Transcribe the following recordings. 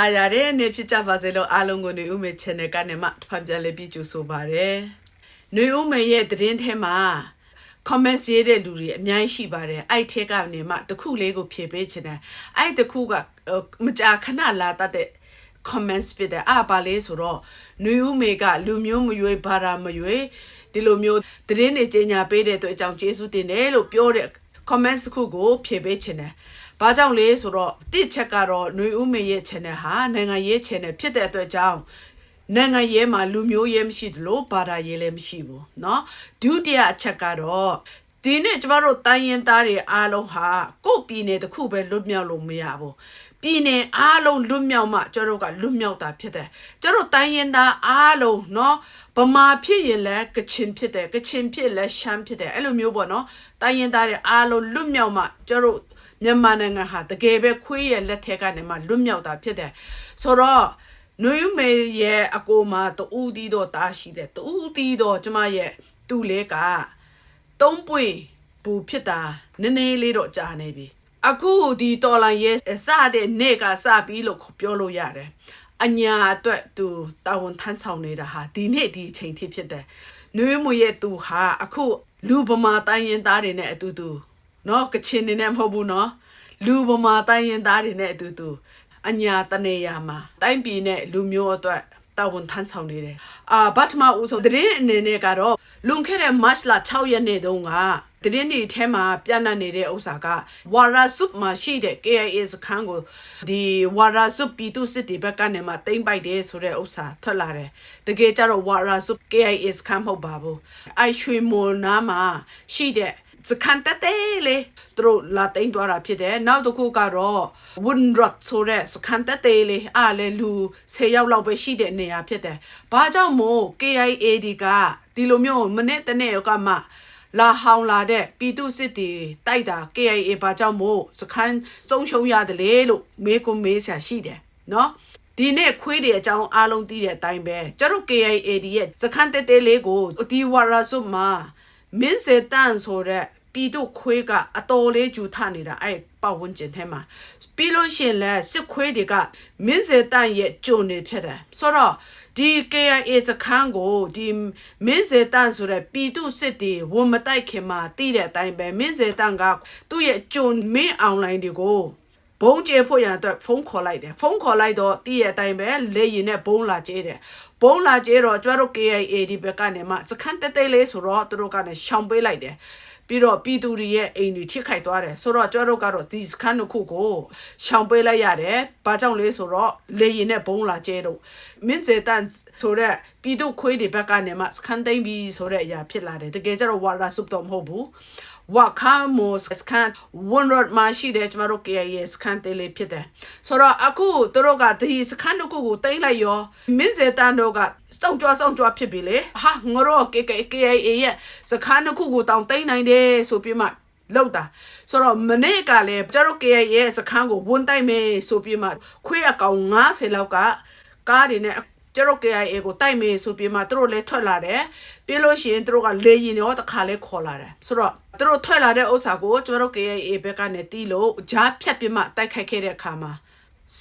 တာယာတဲ့နေ့ဖြစ်ကြပါစေလို့အားလုံးကိုနေဦးမေ channel ကနေမှတစ်ဖန်ပြန်လည်ပြီးကြိုဆိုပါရစေ။နေဦးမေရဲ့သတင်းထဲမှာ comments ရေးတဲ့လူတွေအများကြီးရှိပါတယ်အဲ့ထက်ကနေမှတခုလေးကိုဖြည့်ပေးချင်တယ်အဲ့တခုကမကြာခဏလာတတ်တဲ့ comments ဖြစ်တယ်အာဘာလဲဆိုတော့နွေဦးမေကလူမျိုးမရွေးဘာသာမရွေးဒီလိုမျိုးသတင်းတွေကြေညာပေးတဲ့အတွက်အကြောင်းကျေးဇူးတင်တယ်လို့ပြောတဲ့ comments တခုကိုဖြည့်ပေးချင်တယ် ဘာကြောင့်လဲဆိုတော့တစ်ချက်ကတော့ຫນွေဦးမေရဲ့ channel ဟာနိုင်ငံရေး channel ဖြစ်တဲ့အတွက်ကြောင့်နိုင်ငံရေးမှာလူမျိုးရေးမရှိသလိုဘာသာရေးလည်းမရှိဘူးเนาะဒုတိယအချက်ကတော့ဒီနေ့ကျမတို့တိုင်းရင်းသားတွေအားလုံးဟာကိုယ့်ပြည်နယ်တစ်ခုပဲလွတ်မြောက်လို့မရဘူးပြည်နယ်အားလုံးလွတ်မြောက်မှကျတို့ကလွတ်မြောက်တာဖြစ်တယ်ကျတို့တိုင်းရင်းသားအားလုံးเนาะဗမာဖြစ်ရင်လည်းကချင်ဖြစ်တယ်ကချင်ဖြစ်လည်းရှမ်းဖြစ်တယ်အဲ့လိုမျိုးပေါ့เนาะတိုင်းရင်းသားတွေအားလုံးလွတ်မြောက်မှကျတို့ မြန်မာနိုင်ငံဟာတကယ်ပဲခွေးရဲ့လက်ထက်ကနေမှလွတ်မြောက်တာဖြစ်တယ်ဆိုတော့နွေဦးမေရဲ့အကိုမှာတူးတီးတော့တားရှိတယ်တူးတီးတော့ကျမရဲ့သူ့လေကသုံးပွင့်ပူဖြစ်တာနည်းနည်းလေးတော့ကြာနေပြီအခုဒီတော်လိုင်းရဲ့စတဲ့နေ့ကစပြီးလို့ပြောလို့ရတယ်အညာအတွက်သူတာဝန်ထမ်းဆောင်နေတာဟာဒီနေ့ဒီအချိန်ထိဖြစ်တယ်နွေဦးမေရဲ့သူဟာအခုလူဗမာတိုင်းရင်သားတွေနဲ့အတူတူ နော်ကချင်နေနဲ့မဟုတ်ဘူးနော်လူဗမာတိုင်းရင်သားတွေနဲ့အတူတူအညာတနေရမှာတိုင်းပြည်နဲ့လူမျိုးအတွက်တာဝန်ထမ်းဆောင်နေတယ်အာဘတ်မဦးဆိုတဲ့အနေနဲ့ကတော့လွန်ခဲ့တဲ့ March လ6ရက်နေ့တုန်းကတရင်ဒီထဲမှာပြန့်နှံ့နေတဲ့ဥစ္စာကဝါရာစုမှာရှိတဲ့ KIA စခန်းကိုဒီဝါရာစုပြည်သူစစ်တီဘက်ကနေမှတိမ့်ပိုက်တယ်ဆိုတဲ့ဥစ္စာထွက်လာတယ်တကယ်ကြတော့ဝါရာစု KIA စခန်းမဟုတ်ပါဘူးအိုက်ရွှေမော်နာမှာရှိတဲ့ စကန်တတဲလေသူတို့လာတိန်သွားတာဖြစ်တယ်နောက်တစ်ခုကတော့ဝွန်ရတ်ဆိုတဲ့စကန်တတဲလေအားလေလူ10ယောက်လောက်ပဲရှိတဲ့နေရာဖြစ်တယ်ဘာကြောင့်မို့ KIA ဒီကဒီလိုမျိုးမနေ့တနေ့ကမှလာဟောင်းလာတဲ့ပြည်သူစစ်တီတိုက်တာ KIA ဘာကြောင့်မို့စခန်းစုံရှုံရတယ်လေလို့မေးခွန်းမေးဆရာရှိတယ်နော်ဒီနေ့ခွေးတွေအကြောင်းအားလုံးသိတဲ့အတိုင်းပဲကျတို့ KIA ဒီရဲ့စခန်းတဲတဲလေးကိုဒီဝါရာစုမှာ မင်းစေတန်ဆိုတဲ့ပြည်သူခွေးကအတော်လေးဂျူထနေတာအဲ့ပတ်ဝန်းကျင်ထဲမှာပြီးလို့ရှိရင်လဲစစ်ခွေးတွေကမင်းစေတန်ရဲ့ဂျုံနေဖြစ်တယ်ဆိုတော့ဒီ KIA စခန်းကိုဒီမင်းစေတန်ဆိုတဲ့ပြည်သူစစ်တွေဝန်မတိုက်ခင်မှာတည်တဲ့အတိုင်းပဲမင်းစေတန်ကသူ့ရဲ့ဂျုံမင်းအွန်လိုင်းတွေကို ဘုံကျဲဖို့ရန်အတွက်ဖုန်းခေါ်လိုက်တယ်ဖုန်းခေါ်လိုက်တော့တည့်ရဲ့အတိုင်းပဲလေရင်နဲ့ဘုံလာကျဲတယ်ဘုံလာကျဲတော့ကျွတ်တို့ KIA ဒီဘက်ကနေမှစခန်းတဲတဲလေးဆိုတော့သူတို့ကနေရှောင်ပေးလိုက်တယ်ပြီးတော့ပြည်သူတွေရဲ့အိမ်တွေထိခိုက်သွားတယ်ဆိုတော့ကျွတ်တို့ကတော့ဒီစခန်းတစ်ခုကိုရှောင်ပေးလိုက်ရတယ်ဘာကြောင့်လဲဆိုတော့လေရင်နဲ့ဘုံလာကျဲတော့မင်းစေတန်ဆိုတော့ပြည်သူခွေးတွေဘက်ကနေမှစခန်းသိမ်းပြီးဆိုတဲ့အရာဖြစ်လာတယ်တကယ်ကျတော့ဝါရာစုပ်တော့မဟုတ်ဘူး ဝါခါမိုစကန်ဝန်ရတ်မရှိတဲ့ကျမတို့ KIA စကန်တေးလေးဖြစ်တယ်ဆိုတော့အခုသူတို့ကဒီစကန်တို့ကိုတိမ့်လိုက်ရောမင်းစေတန်တို့ကစောင့်ကြွစောင့်ကြွဖြစ်ပြီလေဟာငါတို့ KIA ရဲ့စကန်တို့ကိုတောင်တိမ့်နိုင်တယ်ဆိုပြီးမှလောက်တာဆိုတော့မနေ့ကလည်းကျတို့ KIA ရဲ့စခန်းကိုဝန်တိုက်မယ်ဆိုပြီးမှခွေးအကောင်90လောက်ကကားတွေနဲ့ ကျတို့ KIA ကိုတိုက်မေးဆိုပြီးမှသူတို့လည်းထွက်လာတယ်ပြီးလို့ရှိရင်သူတို့ကလေရင်ရောတခါလဲခေါ်လာတယ်ဆိုတော့သူတို့ထွက်လာတဲ့ဥစ္စာကိုကျတို့ KIA ဘက်ကနေတီးလို့ဂျားဖြတ်ပြီးမှတိုက်ခိုက်ခဲ့တဲ့အခါမှာ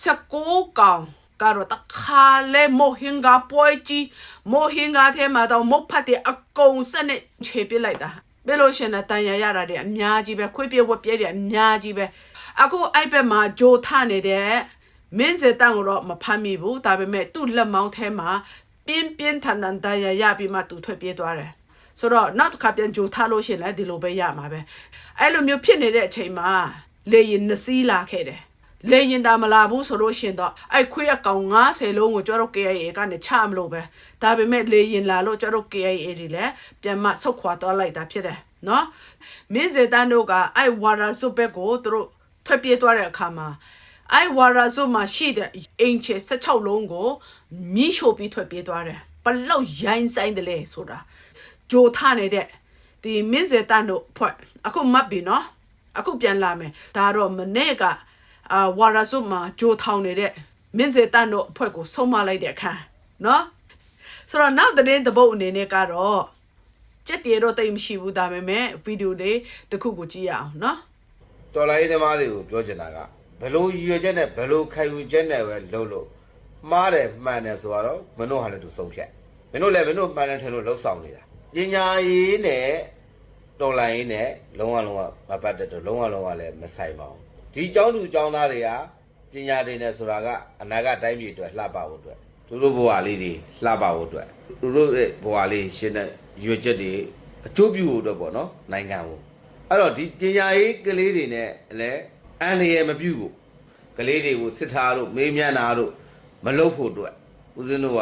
16ကောင်ကတော့တခါလဲမိုဟင်ဂါပွဲကြီးမိုဟင်ဂါထဲမှာတော့မုတ်ဖတ်တဲ့အကုန်စက်နဲ့ခြေပစ်လိုက်တာဘယ်လိုရှင်နဲ့တန်ရရတာတွေအများကြီးပဲခွေးပြဝက်ပြဲတွေအများကြီးပဲအခုအဲ့ဘက်မှာဂျိုထနေတဲ့ မင်းစေတန်ကိုတော့မဖမ်းမိဘူးဒါပေမဲ့သူ့လက်မောင်းထဲမှာပြင်းပြင်းထန်ထန်တရားရပြီးမှသူထွက်ပြေးသွားတယ်ဆိုတော့နောက်တစ်ခါပြန်ကြိုထားလို့ရှိရင်လည်းဒီလိုပဲရမှာပဲအဲ့လိုမျိုးဖြစ်နေတဲ့အချိန်မှာလေရင်နစီးလာခဲ့တယ်လေရင်တာမလာဘူးဆိုလို့ရှင်တော့အဲ့ခွေးအကောင်90လုံးကိုကျတော့ KIA ကနေချမလို့ပဲဒါပေမဲ့လေရင်လာလို့ကျတော့ KIA တွေလည်းပြန်မဆုတ်ခွာသွားလိုက်တာဖြစ်တယ်နော်မင်းစေတန်တို့ကအဲ့ဝါရာစုဘက်ကိုသူတို့ထွက်ပြေးသွားတဲ့အခါမှာ အိုင်ဝါရာဆိုမှာရှိတဲ့အင်ချေ16လုံးကိုမိရှို့ပြီးထွက်ပြေးသွားတယ်ဘလောက်ရိုင်းဆိုင်တယ်လဲဆိုတာဂျိုထနေတဲ့ဒီမင်းစေတန်တို့ဖွဲ့အခုမတ်ပြီနော်အခုပြန်လာမယ်ဒါတော့မနေ့ကအာဝါရာဆိုမှာဂျိုထောင်နေတဲ့မင်းစေတန်တို့အဖွဲ့ကိုဆုံးမလိုက်တဲ့အခါနော်ဆိုတော့နောက်တဲ့တပုတ်အနေနဲ့ကတော့ကြက်တီတော့တိတ်မရှိဘူးဒါပေမဲ့ဗီဒီယိုလေးတစ်ခုကိုကြည့်ရအောင်နော်တော်လိုင်းသမားတွေကိုပြောချင်တာက ဘလို့ရည်ရွယ်ချက်နဲ့ဘလို့ခံယူချက်နဲ့ပဲလုပ်လို့မှားတယ်မှန်တယ်ဆိုတော့မင်းတို့ဟာလည်းသူဆုံးဖြတ်မင်းတို့လည်းမင်းတို့မှန်တယ်ထင်လို့လှုပ်ဆောင်နေတာပညာရေးနဲ့တော်လိုင်းနဲ့လုံးဝလုံးဝမပတ်သက်တော့လုံးဝလုံးဝလည်းမဆိုင်ပါဘူးဒီကျောင်းသူကျောင်းသားတွေကပညာတွေနဲ့ဆိုတာကအနာဂတ်တိုင်းပြည်အတွက်လှပဖို့အတွက်သူတို့ဘဝလေးတွေလှပဖို့အတွက်သူတို့ရဲ့ဘဝလေးရှင်းတဲ့ရွေချက်တွေအကျိုးပြုဖို့အတွက်ပေါ့နော်နိုင်ငံကိုအဲ့တော့ဒီပညာရေးကလေးတွေနဲ့လည်း အန်ရယ်မပြုတ်ဘူးကလေးတွေကိုစစ်ထားတို့မေးမြန်းတာတို့မလုပ်ဖို့အတွက်ဦးဇင်းတို့က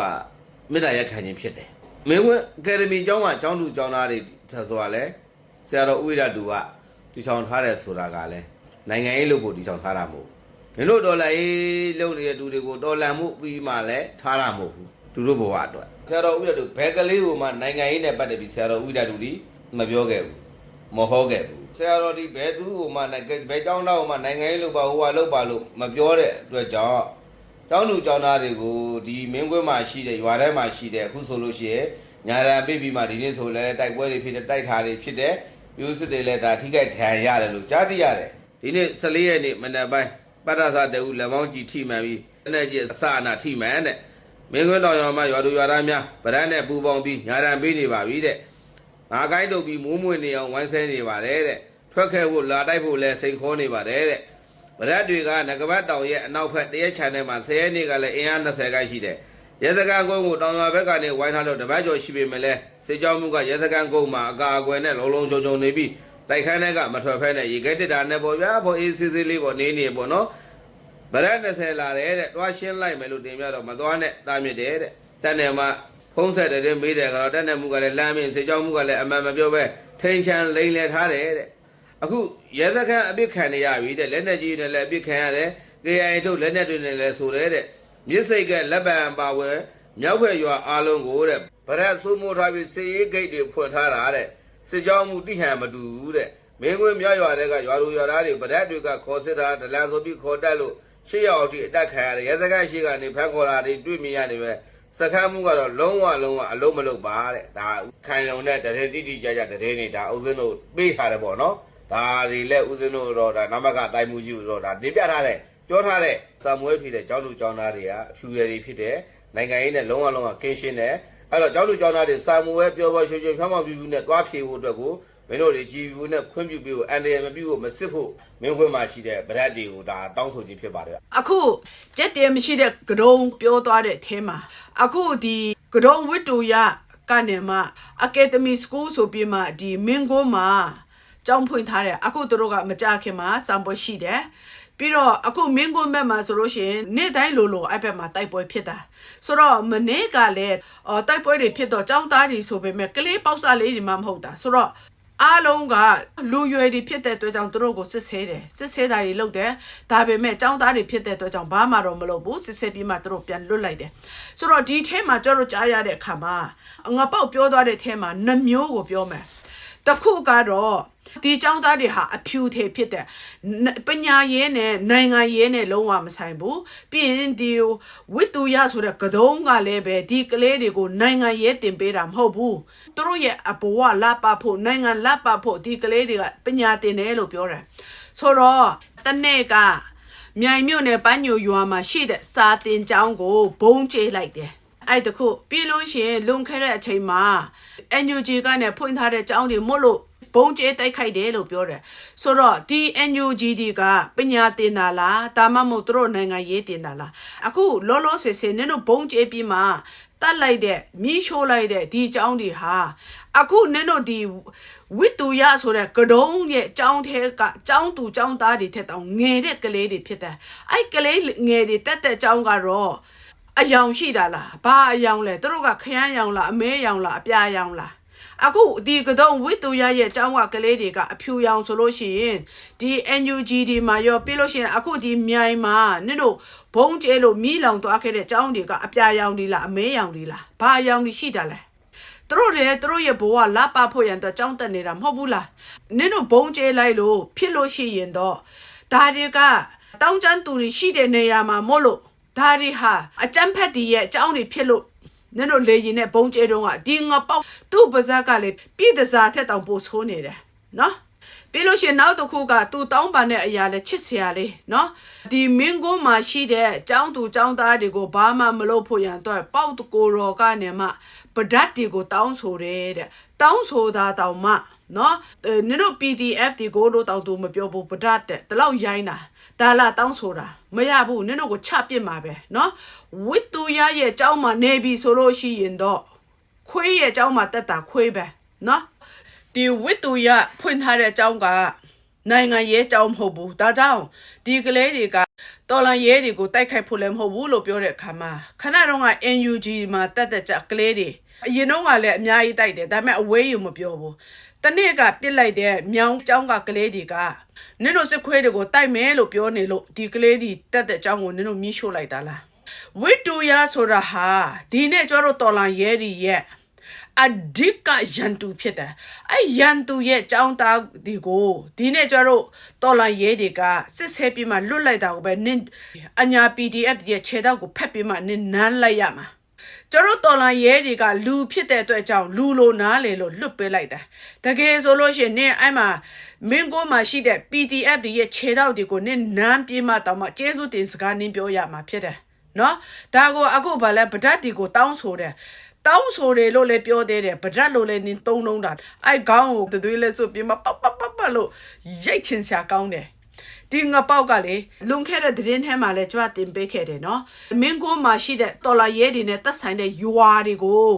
မေတ္တာရက်ခံခြင်းဖြစ်တယ်မင်းဝင်အကယ်ဒမီကျောင်းမှာကျောင်းသူကျောင်းသားတွေဆိုတာလဲဆရာတော်ဥိရတူကတီချောင်ထားတယ်ဆိုတာကလည်းနိုင်ငံရေးလို့ကိုတီချောင်ထားတာမဟုတ်ဘူးမင်းတို့ဒေါ်လာရေးလုပ်နေတဲ့သူတွေကိုဒေါ်လာမှုပြီးမှလည်းထားတာမဟုတ်ဘူးသူတို့ဘဝအတွက်ဆရာတော်ဥိရတူဘယ်ကလေးကိုမှနိုင်ငံရေးနဲ့ပတ်သက်ပြီးဆရာတော်ဥိရတူဒီမပြောခဲ့ဘူးမဟုတ်ခဲ့ဘူး ဆရာတော်ဒီဘယ်သူ့ဟိုမှနိုင်ဘယ်เจ้าသားဟိုမှနိုင်ငံရေးလုပ်ပါဟိုဟာလုပ်ပါလို့မပြောတဲ့အတွက်ကြောင့်เจ้าလူเจ้าသားတွေကိုဒီမင်းကွင်းမှာရှိတဲ့ရွာထဲမှာရှိတဲ့အခုဆိုလို့ရှိရင်ညာရန်ပြပြီးမှဒီနေ့ဆိုလဲတိုက်ပွဲတွေဖြစ်တဲ့တိုက်ထားတွေဖြစ်တဲ့မျိုးစစ်တွေလည်းဒါထိခိုက်ထန်ရတယ်လို့ကြားသိရတယ်ဒီနေ့14ရက်နေ့မနက်ပိုင်းပတ္တသတေဦးလက်မောင်းကြီးထိမှန်ပြီးတနေ့ကြီးအစအနာထိမှန်တဲ့မင်းကွင်းတော်ရွာမှာရွာသူရွာသားများဗရန်နဲ့ပူပေါင်းပြီးညာရန်ပေးနေပါပြီတဲ့ ငါကိုင်းတုပ်ပြီးမိုးမွေနေအောင်ဝိုင်းဆဲနေပါတယ်တဲ့ ထွက်ခဲ့ဖို့လာတိုက်ဖို့လဲစိန်ခေါ်နေပါတယ်တဲ့ဗရက်တွေကငကပတ်တောင်ရဲ့အနောက်ဘက်တရက်ချန်ထဲမှာ10ရက်နေ့ကလည်းအင်အား20ခန့်ရှိတယ်ရဲစကန်ကုန်းကိုတောင်ရွာဘက်ကနေဝိုင်းထားလို့တပတ်ကျော်ရှိပေမဲ့လဲစေချောင်းမှုကရဲစကန်ကုန်းမှာအကာအကွယ်နဲ့လုံးလုံးချုံချုံနေပြီးတိုက်ခန်းထဲကမထွက်ဖဲနဲ့ရေခဲတက်တာနဲ့ပေါ့ဗျာဖို့အေးစစ်စစ်လေးပေါ့နေနေပေါ့နော်ဗရက်20လာတယ်တဲ့တွားရှင်းလိုက်မယ်လို့တင်ပြတော့မသွားနဲ့တာမြစ်တယ်တဲ့တန်တယ်မှာဖုံးဆက်တဲ့မေးတယ်ကတော့တက်နေမှုကလည်းလမ်းမင်းစေချောင်းမှုကလည်းအမှန်မပြောပဲထိန်ချန်လိမ့်လေထားတယ်တဲ့ အခုရဲစခန်းအပြစ်ခံနေရပြီတဲ့လက်နဲ့ကြီးနဲ့လည်းအပြစ်ခံရတယ် KIA ထုတ်လက်နဲ့တွေနဲ့လည်းဆိုတယ်တဲ့မြစ်စိတ်ကလက်ပံပါဝဲမြောက်ဖက်ရွာအားလုံးကိုတဲ့ဗရက်ဆိုးမိုးထားပြီးစေရေးဂိတ်တွေဖွင့်ထားတာတဲ့စေချောင်းမှုတိဟန်မတူဘူးတဲ့မင်းကွင်းမြောက်ရွာတွေကရွာလူရွာသားတွေဗရက်တွေကခေါ်စစ်တာဒလန်ဆိုပြီးခေါ်တက်လို့ရှေ့ရောက်အထိအတက်ခံရတယ်ရဲစခန်းရှိကနေဖမ်းခေါ်တာတွေတွေ့မြင်ရတယ်ပဲစခန်းမှုကတော့လုံးဝလုံးဝအလုံးမလုံးပါတဲ့ဒါခံရုံနဲ့တရေတိတိကျကျတရေနေဒါဥစဉ်တို့ပေးထားတယ်ပေါ့နော် ဒါတွေလည်းဥစဉ်တို့တော့ဒါနမကတိုင်းမှုကြီးတို့ဒါတင်ပြထားတယ်ပြောထားတယ်စာမွေးဖြစ်တဲ့ကျောင်းသူကျောင်းသားတွေကအဖြူရည်တွေဖြစ်တယ်နိုင်ငံရေးနဲ့လုံးဝလုံးဝကင်းရှင်းတယ်အဲ့တော့ကျောင်းသူကျောင်းသားတွေစာမွေးပြောပြောရွှေရွှေဖြောင်းဖြောင်းပြူပြူနဲ့တွားဖြေဖို့အတွက်ကိုမင်းတို့တွေကြည်ဘူးနဲ့ခွင့်ပြုပေးဖို့အန်တရယ်မပြုဖို့မစစ်ဖို့မင်းခွင့်မှာရှိတဲ့ဗရက်တွေကိုဒါတောင်းဆိုခြင်းဖြစ်ပါတယ်အခုကြက်တယ်မရှိတဲ့ကရုံပြောသွားတဲ့အထဲမှာအခုဒီကရုံဝတ္တူရကနေမှအကယ်ဒမီစကူးဆိုပြီးမှဒီမင်းကိုမှာ ကျောင်းဖွင့်ထားတယ်အခုသူတို့ကမကြခင်မှာစံပွဲရှိတယ်ပြီးတော့အခုမင်းကွန်းဘက်မှာဆိုလို့ရှိရင်နေ့တိုင်းလိုလိုအဲ့ဘက်မှာတိုက်ပွဲဖြစ်တာဆိုတော့မနေ့ကလည်းအော်တိုက်ပွဲတွေဖြစ်တော့ចောင်းသားတွေဆိုပေမဲ့ကလေးပေါက်စားလေးတွေမှမဟုတ်တာဆိုတော့အားလုံးကလူရွယ်တွေဖြစ်တဲ့အတွက်ကြောင့်သူတို့ကိုစစ်ဆေးတယ်စစ်ဆေးတာတွေလုပ်တယ်ဒါပေမဲ့ចောင်းသားတွေဖြစ်တဲ့အတွက်ကြောင့်ဘာမှတော့မလုပ်ဘူးစစ်ဆေးပြီးမှသူတို့ပြန်လွတ်လိုက်တယ်ဆိုတော့ဒီထဲမှာကျတော့ကြားရတဲ့အခါမှာငါပေါက်ပြောသွားတဲ့ထဲမှာနှမျိုးကိုပြောမယ်တခုကတော့ ဒီចောင်းသားတွေဟာအဖြူထေဖြစ်တဲ့နပညာရေးနဲ့နိုင်ငံရေးနဲ့လုံးဝမဆိုင်ဘူးပြီးရင်ဒီဝိတူရဆိုတဲ့ကတုံးကလည်းပဲဒီကလေးတွေကိုနိုင်ငံရေးတင်ပေးတာမဟုတ်ဘူးသူတို့ရဲ့အဘဝလပဖို့နိုင်ငံလပဖို့ဒီကလေးတွေကပညာတင်တယ်လို့ပြောတယ်ဆိုတော့တနေ့ကမြိုင်မြို့နယ်ပန်းညိုရွာမှာရှိတဲ့စာတင်ကျောင်းကိုဘုံကျဲလိုက်တယ်အဲ့တခုပြီးလို့ရှရင်လွန်ခဲ့တဲ့အချိန်မှာ NUG ကနေဖွင့်ထားတဲ့ကျောင်းတွေမို့လို့ ဘုံကျဲတိုက်ခိုက်တယ်လို့ပြောတယ်ဆိုတော့ဒီ NUG ဒီကပညာတင်တာလားဒါမှမဟုတ်သူတို့နိုင်ငံရေးတင်တာလားအခုလောလောဆယ်ဆယ်နင်တို့ဘုံကျဲပြီးမှတတ်လိုက်တဲ့မြီးရှိုးလိုက်တဲ့ဒီကျောင်းတွေဟာအခုနင်တို့ဒီဝိတူရဆိုတဲ့ကတုံးရဲ့ကျောင်းထဲကကျောင်းသူကျောင်းသားတွေထက်တောင်ငယ်တဲ့ကလေးတွေဖြစ်တယ်အဲ့ကလေးငယ်တွေတက်တဲ့ကျောင်းကတော့အယောင်ရှိတာလားဘာအယောင်လဲသူတို့ကခရမ်းယောင်လားအမဲယောင်လားအပြာယောင်လား အခုဒီကတော့ဝိတူရရဲ့အကြောင်းကကလေးတွေကအဖြူရောင်ဆိုလို့ရှိရင်ဒီ NUG ဒီမှာရောပြီးလို့ရှိရင်အခုဒီမြိုင်မှာနင်တို့ဘုံကျဲလို့မီးလောင်သွားခဲ့တဲ့အကြောင်းတွေကအပြာရောင်ဒီလားအမဲရောင်ဒီလားဘာအယောင်ဒီရှိတာလဲသူတို့တွေသူတို့ရဲ့ဘဝလပဖို့ရန်တော့ကြောင်းတက်နေတာမဟုတ်ဘူးလားနင်တို့ဘုံကျဲလိုက်လို့ဖြစ်လို့ရှိရင်တော့ဒါတွေကတောင်းကျမ်းသူတွေရှိတဲ့နေရာမှာမို့လို့ဒါတွေဟာအကြမ်းဖက်တီရဲ့အကြောင်းတွေဖြစ်လို့ နင်တို့လေရင်နဲ့ဘုံကျဲတုံးကဒီငပေါက်သူ့ပါဇက်ကလေပြည့်တစားထက်တောင်ပိုဆိုးနေတယ်နော်ပြီးလို့ရှိရင်နောက်တစ်ခုကသူတောင်းပန်တဲ့အရာလဲချစ်စရာလေးနော်ဒီမင်းကိုမှရှိတဲ့ចောင်းသူចောင်းသားတွေကိုဘာမှမလုပ်ဖို့ရန်တော့ပေါက်တကိုယ်တော်ကနေမှပဒတ်တွေကိုတောင်းဆိုတယ်တဲ့တောင်းဆိုတာတောင်မှ နော်နင်တို့ PDF တွေကိုတို့တောင်သူမပြောဘူးဗဒတ်တဲ့တလောက်ရိုင်းတာဒါလာတောင်းဆိုတာမရဘူးနင်တို့ကိုချပစ်မှာပဲနော်ဝိတူရရဲ့အကြောင်းမှာနေပြီဆိုလို့ရှိရင်တော့ခွေးရဲ့အကြောင်းမှာတက်တာခွေးပဲနော်ဒီဝိတူရဖွင့်ထားတဲ့အကြောင်းကနိုင်ငံရေးအကြောင်းမဟုတ်ဘူးဒါကြောင့်ဒီကလေးတွေကတော်လန်ရဲတွေကိုတိုက်ခိုက်ဖို့လည်းမဟုတ်ဘူးလို့ပြောတဲ့အခါမှာခဏတော့က NUG မှာတက်တက်ကြကလေးတွေအရင်တော့ကလည်းအများကြီးတိုက်တယ်ဒါပေမဲ့အဝေးယူမပြောဘူး တနေ့ကပြစ်လိုက်တဲ့မြောင်ကျောင်းကကလေးတွေကနင်တို့စစ်ခွေးတွေကိုတိုက်မယ်လို့ပြောနေလို့ဒီကလေးတွေတက်တဲ့အကြောင်းကိုနင်တို့မြှိရှို့လိုက်တာလားဝိတူရဆိုတာဟာဒီနေ့ကျတော့တော်လန်ရဲတွေရဲ့အဓိကရန်သူဖြစ်တယ်အဲရန်သူရဲ့ចောင်းသားဒီကိုဒီနေ့ကျတော့တော်လာရဲတွေကစစ်ဆဲပြီးမှလွတ်လိုက်တာကိုပဲနင်းအညာ PDF ရဲ့ခြေတော့ကိုဖက်ပြီးမှနင်းနန်းလိုက်ရမှာ ကျတော့တော်လာရဲတွေကလူဖြစ်တဲ့အတွက်ကြောင့်လူလိုနားလေလို့လွတ်ပေးလိုက်တာတကယ်ဆိုလို့ရှိရင်နင်းအဲ့မှာမင်းကိုမှရှိတဲ့ PDF တွေရဲ့ခြေတော့တွေကိုနင်းနန်းပြေးမှတောင်မှကျေးဇူးတင်စကားနင်းပြောရမှာဖြစ်တယ်နော်ဒါကိုအခုဗာလဲဗဒတ်ဒီကိုတောင်းဆိုတယ်တောင်းဆိုတယ်လို့လည်းပြောသေးတယ်ဗဒတ်လို့လည်းနင်းသုံးလုံးတာအဲ့ခေါင်းကိုသွေးလဲဆိုပြီးမှပတ်ပတ်ပတ်ပတ်လို့ရိတ်ချင်စရာကောင်းတယ် ဒီငပေါက်ကလေလွန်ခဲ့တဲ့သတင်းထဲမှာလည်းကြွတင်ပေးခဲ့တယ်နော်မင်းကိုမှရှိတဲ့တော်လာရဲတွေနဲ့သက်ဆိုင်တဲ့ယူဝါတွေကို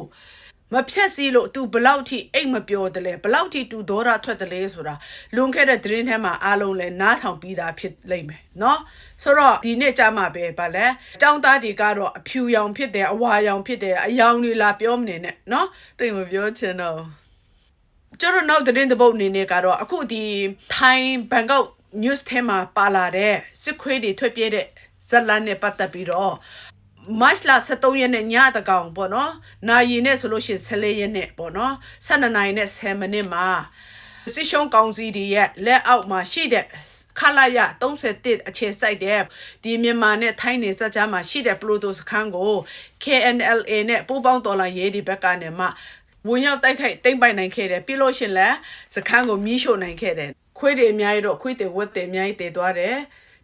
မဖြက်စီလို့ तू ဘလောက်ထိအိတ်မပြောတယ်လဲဘလောက်ထိ तू ဒေါရထွက်တယ်လဲဆိုတာလွန်ခဲ့တဲ့သတင်းထဲမှာအားလုံးလဲနားထောင်ပြီးသားဖြစ်လိမ့်မယ်နော်ဆိုတော့ဒီနေ့ကြမှာပဲဗာလဲចောင်းသားတွေကတော့အဖြူရောင်ဖြစ်တယ်အဝါရောင်ဖြစ်တယ်အယောင်တွေလာပြောမနေနဲ့နော်တိတ်မပြောချင်တော့ ကျွန်တော်နောက်သတင်းတစ်ပုတ်အနေနဲ့ကတော့အခုဒီထိုင်းဘန်ကောက် news ထဲမှာပါလာတဲ့စစ်ခွေးတွေထွက်ပြေးတဲ့ဇက်လန်နဲ့ပတ်သက်ပြီးတော့မတ်လ23ရက်နေ့ညတကောင်ပေါ့နော်။နာရီနဲ့ဆိုလို့ရှိရင်14ရက်နေ့ပေါ့နော်။12နိုင်နဲ့10မိနစ်မှာစစ်ရှုံးကောင်စီတွေရဲ့လက်အောက်မှာရှိတဲ့ခလာရ31အခြေစိုက်တဲ့ဒီမြန်မာနဲ့ထိုင်းနေစကြမှာရှိတဲ့ပလိုတိုစခန်းကို KNLA နဲ့ပူးပေါင်းတော်လှန်ရေးဒီဘက်ကနေမှဝင်ရောက်တိုက်ခိုက်တိမ့်ပိုင်နိုင်ခဲ့တယ်ပြီးလို့ရှရင်လည်းစခန်းကိုမီးရှို့နိုင်ခဲ့တယ် ခွေးတွေအများကြီးတော့ခွေးတွေဝက်တွေအများကြီးတည်သွားတယ်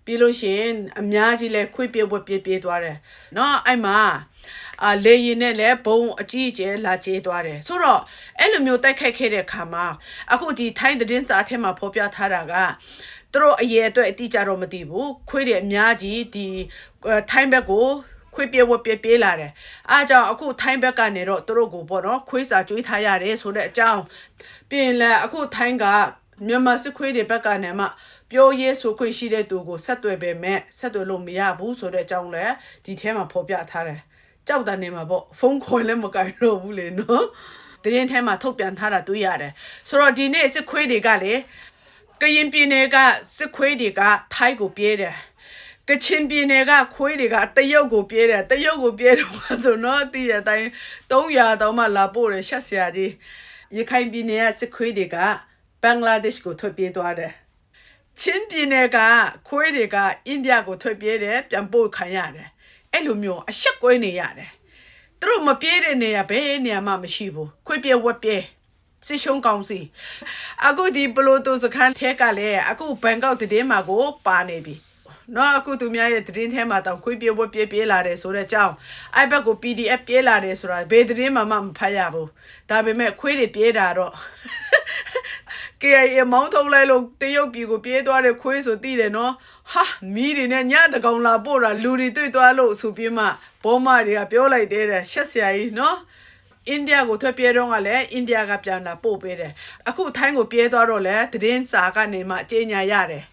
ပြီးလို့ရှရင်အများကြီးလည်းခွေးပြေးဝက်ပြေးပြေးသွားတယ်เนาะအဲ့မှာအာလေရင်နဲ့လည်းဘုံအကြီးအကျယ်လာကျေးသွားတယ်ဆိုတော့အဲ့လိုမျိုးတိုက်ခိုက်ခဲ့တဲ့ခါမှာအခုဒီထိုင်းသတင်းစာထဲမှာဖော်ပြထားတာကသူတို့အရေးအတွက်အတိအကျတော့မသိဘူးခွေးတွေအများကြီးဒီအဲထိုင်းဘက်ကို ခွေးပြေဝက်ပြေပြေးလာတယ်။အားကြောင့်အခုထိုင်းဘက်ကနေတော့သူတို့ကိုပေါ့နော်ခွေးစာကျွေးထားရတယ်ဆိုတဲ့အကြောင်းပြင်လဲအခုထိုင်းက မြန်မာစစ်ခွေးတွေဘက်ကနေမှပြောရေးဆိုခွေးရှိတဲ့သူကိုဆက်သွယ်ပေမဲ့ဆက်သွယ်လို့မရဘူးဆိုတဲ့အကြောင်းလဲဒီထဲမှာဖော်ပြထားတယ်။ကြောက်တယ်နေမှာပေါ့ဖုန်းခေါ်လည်းမကင်တော့ဘူးလေနော်။တရင်ထဲမှာထုတ်ပြန်ထားတာတွေ့ရတယ်။ဆိုတော့ဒီနေ့စစ်ခွေးတွေကလေကရင်ပြည်နယ်ကစစ်ခွေးတွေကထိုင်းကိုပြေးတယ်။ကချင်ပြည်နယ်ကခွေးတွေကတရုတ်ကိုပြေးတယ်တရုတ်ကိုပြေးတော့မှဆိုတော့တည်တဲ့အတိုင်း300တောင်မှလာပို့တယ်ရှက်စရာကြီးရခိုင်ပြည်နယ်ကစစ်ခွေးတွေက ဘင်္ဂလားဒေ့ရှ်ကိုထွက်ပြေးသွားတယ်ချင်းပြည်နယ်ကခွေးတွေကအိန္ဒိယကိုထွက်ပြေးတယ်ပြန်ပို့ခံရတယ်အဲ့လိုမျိုးအရှက်ကွဲနေရတယ်သူတို့မပြေးတဲ့နေရာဘယ်နေရာမှမရှိဘူးခွေးပြေးဝက်ပြေးစစ်ရှုံးကောင်းစီအခုဒီပလိုတိုစခန်းထဲကလည်းအခုဘန်ကောက်တည်င်းမှာကိုပါနေပြီ နော်အခုသူများရဲ့တည်င်းထဲမှာတောင်ခွေးပြေးဝက်ပြေးပြေးလာတယ်ဆိုတဲ့အကြောင်းအိုက်ဘက်ကို PDF ပြေးလာတယ်ဆိုတာဘယ်တည်င်းမှမဖတ်ရဘူးဒါပေမဲ့ခွေးတွေပြေးတာတော့ KIA မောင်းထုတ်လိုက်လို့တရုတ်ပြည်ကိုပြေးသွားတဲ့ခွေးဆိုသိတယ်နော်ဟာမီးတွေနဲ့ညတကောင်လာပို့တာလူတွေတွေ့သွားလို့ဆိုပြီးမှဘောမတွေကပြောလိုက်သေးတယ်ရှက်စရာကြီးနော်အိန္ဒိယကိုထွက်ပြေးတော့ကလည်းအိန္ဒိယကပြန်လာပို့ပေးတယ်အခုထိုင်းကိုပြေးသွားတော့လည်းသတင်းစာကနေမှအကျဉ်းညာရတယ်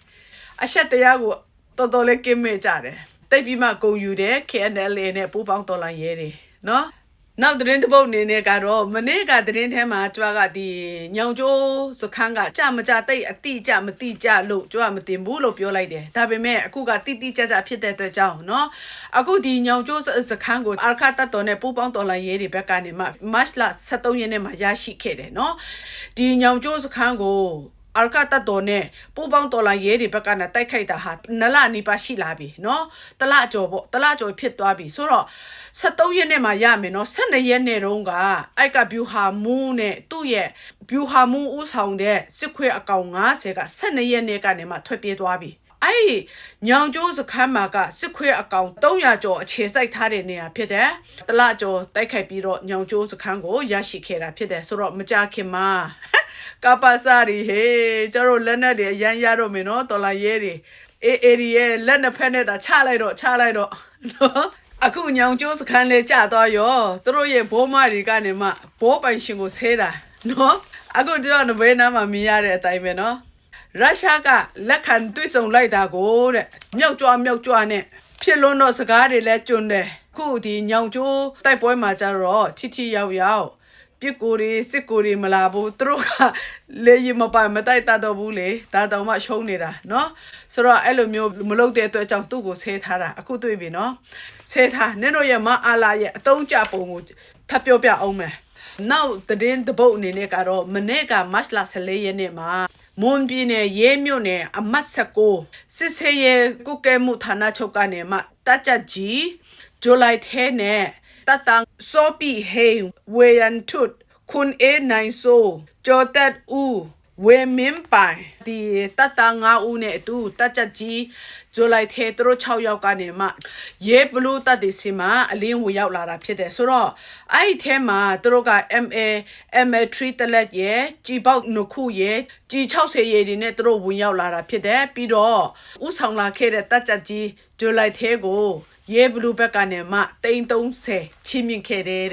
အဆက်တရားကို တော်တော်လေးကင်းမဲ့ကြတယ်တိတ်ပြီးမှဂုံယူတယ် KNLA နဲ့ပူးပေါင်းတော်လှန်ရေးတွေနော်နောက်သတင်းတစ်ပုတ်အနေနဲ့ကတော့မနေ့ကသတင်းထဲမှာကြွားကဒီညောင်ကျိုးစခန်းကကြမကြတိတ်အတိကြမတိကြလို့ကြွားမတင်ဘူးလို့ပြောလိုက်တယ်ဒါပေမဲ့အခုကတိတိကြကြဖြစ်တဲ့အတွက်ကြောင့်เนาะအခုဒီညောင်ကျိုးစခန်းကိုအာခတ်တတ်တော်နဲ့ပူပေါင်းတော်လိုင်းရေးတွေဘက်ကနေမှမတ်လ23ရက်နေ့မှာရရှိခဲ့တယ်เนาะဒီညောင်ကျိုးစခန်းကို အာကတတော်နဲ့ပူပေါင်းတော်လာရဲတွေဘက်ကနဲ့တိုက်ခိုက်တာဟာနလနီးပါရှိလာပြီเนาะတလကြော်ပေါ့တလကြော်ဖြစ်သွားပြီဆိုတော့73ရက်နဲ့မှရမယ်เนาะ12ရက်နဲ့တုန်းကအိုက်ကဘျူဟာမူးနဲ့သူ့ရဲ့ဘျူဟာမူးဦးဆောင်တဲ့စစ်ခွေအကောင်90က12ရက်နဲ့ကနေမှထွက်ပြေးသွားပြီ အဲ့ဒီညောင်ကျိုးစခန်းမှာကစစ်ခွေအကောင်300ကျော်အခြေစိုက်ထားတဲ့နေရာဖြစ်တယ်။တလကျော်တိုက်ခိုက်ပြီးတော့ညောင်ကျိုးစခန်းကိုရရှိခဲ့တာဖြစ်တယ်ဆိုတော့မကြခင်မှာကပ္ပစာရီဟေးကျတို့လက်နဲ့တွေအရန်ရတော့မင်းနော်တော်လာရဲတွေအေးအေဒီရဲ့လက်နှစ်ဖက်နဲ့တာချလိုက်တော့ချလိုက်တော့နော်အခုညောင်ကျိုးစခန်းလေးကြာသွားရောသူတို့ရဲ့ဘိုးမတွေကနေမှဘိုးပိုင်ရှင်ကိုဆဲတာနော်အခုကျွန်တော်နဘေးနားမှာမြင်ရတဲ့အတိုင်းပဲနော် ရုရှားကလက်ခံတွေ့ဆုံလိုက်တာကိုတဲ့မြောက်ကြွားမြောက်ကြွားနဲ့ဖြစ်လွန်းတော့စကားတွေလဲကျွန်းတယ်ခုဒီညောင်ကျိုးတိုက်ပွဲမှာကြတော့ထိထိရောက်ရောက်ပြစ်ကိုတွေစစ်ကိုတွေမလာဘူးသူတို့ကလေရင်မပိုင်မတိုက်တတ်တော့ဘူးလေဒါတောင်မှရှုံးနေတာเนาะဆိုတော့အဲ့လိုမျိုးမလုပ်တဲ့အတွက်ကြောင့်သူ့ကိုဆဲထားတာအခုတွေ့ပြီเนาะဆဲထားနင်တို့ရဲ့မအားလာရဲ့အတုံးကြပုံကိုထပ်ပြောပြအောင်မယ်နောက်သတင်းတပုတ်အနေနဲ့ကတော့မနေ့ကမတ်လ14ရက်နေ့မှာ မွန်ပြည်နယ်ရဲမြို့နယ်အမတ်စကိုစစ်ဆေးရဲကုကဲမှုဌာနချုပ်ကနေမှတတ်ချက်ကြီးဇူလိုင်ထဲနဲ့တတ်တန်စောပီဟေးဝေယန်ထုတ်ခွန်အေနိုင်ဆိုကျော်တက်ဦး ဝေမင်းပိုင်ဒီတတ်တန်ငါဦးနဲ့အတူတတ်ချက်ကြီးဇူလိုင်ထဲသူတို့6ယောက်ကနေမှရဲဘလူးတတ်ဒီစီမှာအလင်းဝရောက်လာတာဖြစ်တယ်ဆိုတော့အဲ့ဒီထဲမှာသူတို့က MA MA3 တလက်ရဲ့ជីပေါက်နှစ်ခုရဲ့ជី60ရေဒီနဲ့သူတို့ဝင်ရောက်လာတာဖြစ်တယ်ပြီးတော့ဥဆောင်လာခဲ့တဲ့တက်ချက်ကြီးဇူလိုင်ထဲကိုရဲဘလူးဘက်ကနေမှ330ချင်းမြင့်ခဲ့တဲ့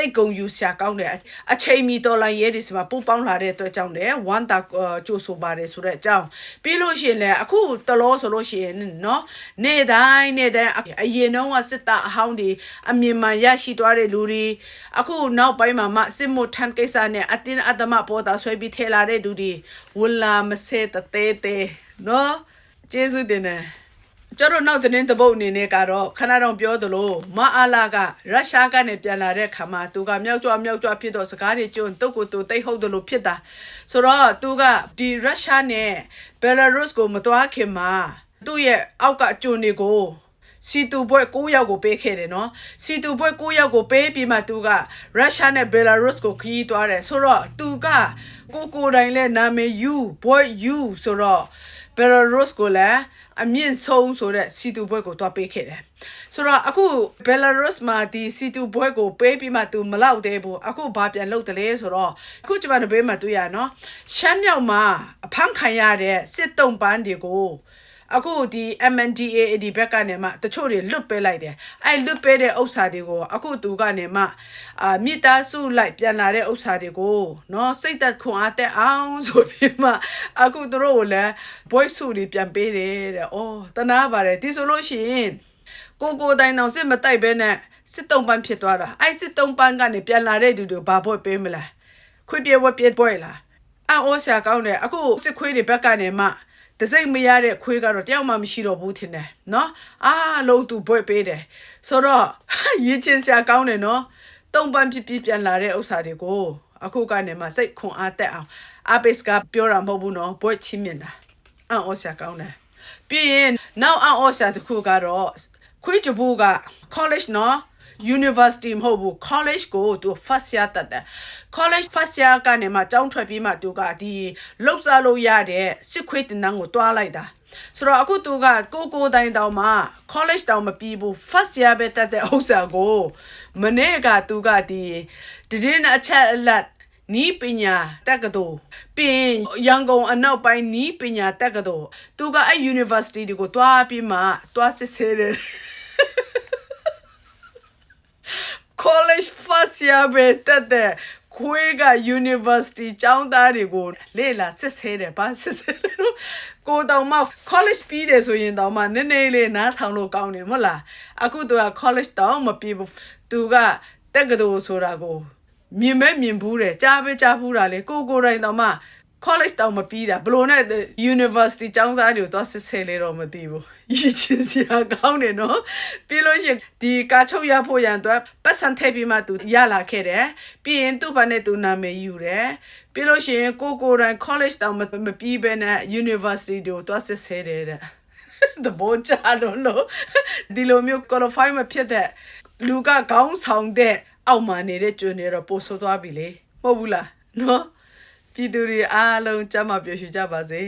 တဲ့တိတ်ကုံယူဆရာကောင်းတယ်အချိန်မီတော်လိုင်းရဲဒီစီမှာပူပေါင်းလာတဲ့အတွက်ကြောင့်လည်းဝမ်တာကြိုးဆိုပါတယ်ဆိုတဲ့အကြောင်းပြီးလို့ရှိရင်လည်းအခုတလောဆိုလို့ရှိရင်နော်နေ့တိုင်းနေ့တိုင်းအရင်တော့ကစစ်တပ်အဟောင်းတွေအမြင်မှန်ရရှိသွားတဲ့လူတွေအခုနောက်ပိုင်းမှာမှစစ်မှုထမ်းကိစ္စနဲ့အတင်းအဓမ္မပေါ်တာဆွဲပြီးထဲလာတဲ့လူတွေဝလာမစဲတသေးသေးနော်ကျေးဇူးတင်တယ် ကျတော့နောက်သတင်းတစ်ပုတ်အနေနဲ့ကတော့ခဏတော့ပြောသလိုမအားလာကရုရှားကနေပြန်လာတဲ့ခါမှာသူကမြောက်ကြွမြောက်ကြွဖြစ်တော့စကားတွေကျွန်းတုတ်ကိုသူတိတ်ဟုတ်တယ်လို့ဖြစ်တာဆိုတော့သူကဒီရုရှားနဲ့ဘယ်လာရုစ်ကိုမတွားခင်မှာသူ့ရဲ့အောက်ကကျွန်းတွေကိုစီတူဘွဲ9ယောက်ကိုပေးခဲ့တယ်နော်စီတူဘွဲ9ယောက်ကိုပေးပြီးမှသူကရုရှားနဲ့ဘယ်လာရုစ်ကိုခရီးသွားတယ်ဆိုတော့သူကကိုကိုယ်တိုင်လဲနာမည် U ဘွဲ U ဆိုတော့ ဘယ်လာရုစ်ကိုလည်းအမြင့်ဆုံးဆိုတဲ့စီတူဘွဲကိုတွားပေးခဲ့တယ်ဆိုတော့အခု Belarus မှာဒီစီတူဘွဲကိုပေးပြီးမှသူမလောက်သေးဘူးအခုဘာပြန်လုပ်တယ်လဲဆိုတော့အခုကျွန်မတို့ဘေးမှာတွေ့ရနော်ရှမ်းမြောက်မှာအဖမ်းခံရတဲ့စစ်တုံးပန်းတွေကို အခုဒီ MNDAA ဒီဘက်ကနေမှတချို့တွေလွတ်ပေးလိုက်တယ်အဲ့လွတ်ပေးတဲ့ဥစ္စာတွေကိုအခုသူကနေမှအာမိသားစုလိုက်ပြန်လာတဲ့ဥစ္စာတွေကိုနော်စိတ်သက်ခွန်အားတက်အောင်ဆိုပြီးမှအခုသူတို့ကိုလည်း voice တွေပြန်ပေးတယ်တဲ့။အော်တနာပါတယ်ဒီဆိုလို့ရှိရင်ကိုကိုတိုင်းတော်စစ်မတိုက်ဘဲနဲ့စစ်တုံးပန်းဖြစ်သွားတာအဲ့စစ်တုံးပန်းကနေပြန်လာတဲ့လူတွေဘာဖို့ပေးမလဲခွေပြေဝက်ပြေပွဲလားအော်ဆရာကောင်းတယ်အခုစစ်ခွေးတွေဘက်ကနေမှ တစိမ့်မရတဲ့ခွေးကတော့တယောက်မှမရှိတော့ဘူးထင်တယ်နော်အားလုံးသူဘွဲ့ပေးတယ်ဆိုတော့ရည်ချင်းစရာကောင်းတယ်နော်တုံပန်းပြပြပြန်လာတဲ့ဥစ္စာတွေကိုအခုကနေမှစိတ်ခွန်အားတက်အောင်အပိစကပြောတာမဟုတ်ဘူးနော်ဘွဲ့ချင်းမြင်တာအံ့ဩစရာကောင်းတယ်ပြီးရင်နောက်အံ့ဩစရာတစ်ခုကတော့ခွေးကြဘူးက college နော် university မဟုတ်ဘူး college ကိုသူ first year တက်တယ် college first year ကနေမှကျောင်းထွက်ပြီးမှသူကဒီလောက်စားလို့ရတဲ့စစ်ခွေးတင်တန်းကိုတွားလိုက်တာဆိုတော့အခုသူကကိုကိုတိုင်းတောင်မှ college တောင်မပြီးဘူး first year ပဲတက်တဲ့ဥစ္စာကိုမနေ့ကသူကဒီတည်င်းအချက်အလက်နီးပညာတက္ကသိုလ်ပြီးရင်ရန်ကုန်အနောက်ပိုင်းနီးပညာတက္ကသိုလ်သူကအဲ့ university တွေကိုတွားပြီးမှတွားစစ်ဆေးတယ် college first year ပဲတက်တဲ့ခွေးက university ကျောင်းသားတွေကိုလေ့လာစစ်ဆေးတယ်ဗာစစ်ဆေးတယ်လို့ကိုတောင်မှ college ပြီးတယ်ဆိုရင်တောင်မှနည်းနည်းလေးနားထောင်လို့ကောင်းတယ်မဟုတ်လားအခုသူက college တောင်မပြီးဘူးသူကတက္ကသိုလ်ဆိုတာကိုမြင်မဲ့မြင်ဘူးတယ်ကြားပဲကြားဘူးတာလေကိုကိုယ်တိုင်တောင်မှ college တောင်မပြီးတာဘလို့နဲ့ university ကျောင်းသားတွေကိုသွားစစ်ဆဲလေတော့မသိဘူးရည်ချင်းစရာကောင်းတယ်နော်ပြီးလို့ရှိရင်ဒီကာချုပ်ရဖို့ရန်အတွက်ပတ်စံထည့်ပြီးမှသူရလာခဲ့တယ်ပြီးရင်သူ့ဘာနဲ့သူနာမည်ယူတယ်ပြီးလို့ရှိရင်ကိုကိုယ်တိုင် college တောင်မမပြီးဘဲနဲ့ university တွေကိုသွားစစ်ဆဲတယ်တဲ့သဘောကျတော့လို့ဒီလိုမျိုး qualify မဖြစ်တဲ့လူကခေါင်းဆောင်တဲ့အောက်မှာနေတဲ့ကျွန်းတွေတော့ပို့ဆိုးသွားပြီလေမဟုတ်ဘူးလားနော် ပြည်သူတွေအားလုံးကြမ်းမပျော်ရွှင်ကြပါစေ